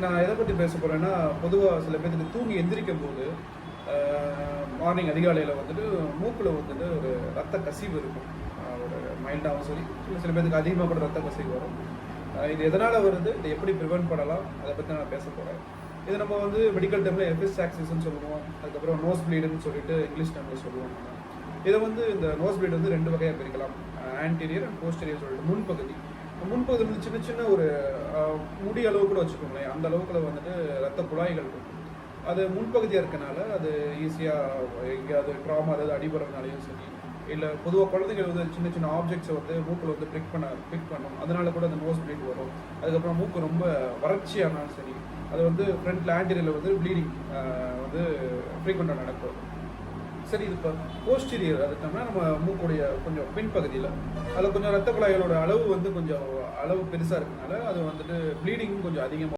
இன்னைக்கு நான் எதை பற்றி பேச போகிறேன்னா பொதுவாக சில பேர்த்துக்கு தூங்கி எந்திரிக்கும் போது மார்னிங் அதிகாலையில் வந்துட்டு மூக்கில் வந்துட்டு ஒரு ரத்த கசிவு இருக்கும். ஒரு மைல்டாகவும் சரி சில பேர்த்துக்கு பேருக்கு அதிகமாக கூட ரத்த கசிவு வரும். இது எதனால் வருது இதை எப்படி ப்ரிவென்ட் பண்ணலாம் அதை பற்றி நான் பேச போகிறேன் இது நம்ம வந்து மெடிக்கல் டைமில் எஃபிஸ் ஆக்சிஸ்ன்னு சொல்லுவோம். அதுக்கப்புறம் நோஸ் ப்ளீடுன்னு சொல்லிட்டு இங்கிலீஷ் டைமில் சொல்லுவோம். இதை வந்து இந்த நோஸ் ப்ளீட் வந்து ரெண்டு வகையாக பிரிக்கலாம். ஆன்டீரியர் அண்ட் போஸ்டீரியர் சொல்லிட்டு முன்பகுதி. முன்பகுதியில் சின்ன சின்ன ஒரு முடி அளவு கூட வச்சுக்கோங்களேன். அந்த அளவுக்குள்ள வந்துட்டு ரத்த குழாய்கள் இருக்கும். அது முன்பகுதியாக இருக்கனால அது ஈஸியாக எங்கேயாவது ட்ராமா அதாவது அடிபடுறதுனாலையும் சரி இல்லை பொதுவாக குழந்தைகள் வந்து சின்ன சின்ன ஆப்ஜெக்ட்ஸை வந்து மூக்கில் வந்து பிக் பண்ண பிக் பண்ணும். அதனால கூட அந்த நோஸ் ப்ளீட் வரும். அதுக்கப்புறம் மூக்கு ரொம்ப வறட்சியானாலும் சரி அது வந்து ஃப்ரண்ட் லேண்டரியில் வந்து ப்ளீடிங் வந்து ஃப்ரீக்வெண்ட்டாக நடக்கும். சரி இது இப்போ போஸ்டீரியர் அதுக்கம்னா நம்ம மூக்குடைய கொஞ்சம் பின்பகுதியில். அதில் கொஞ்சம் ரத்த குழாய்களோட அளவு வந்து கொஞ்சம் அளவு பெருசாக இருக்கனால அது வந்துட்டு ப்ளீடிங்கும் கொஞ்சம் அதிகமாக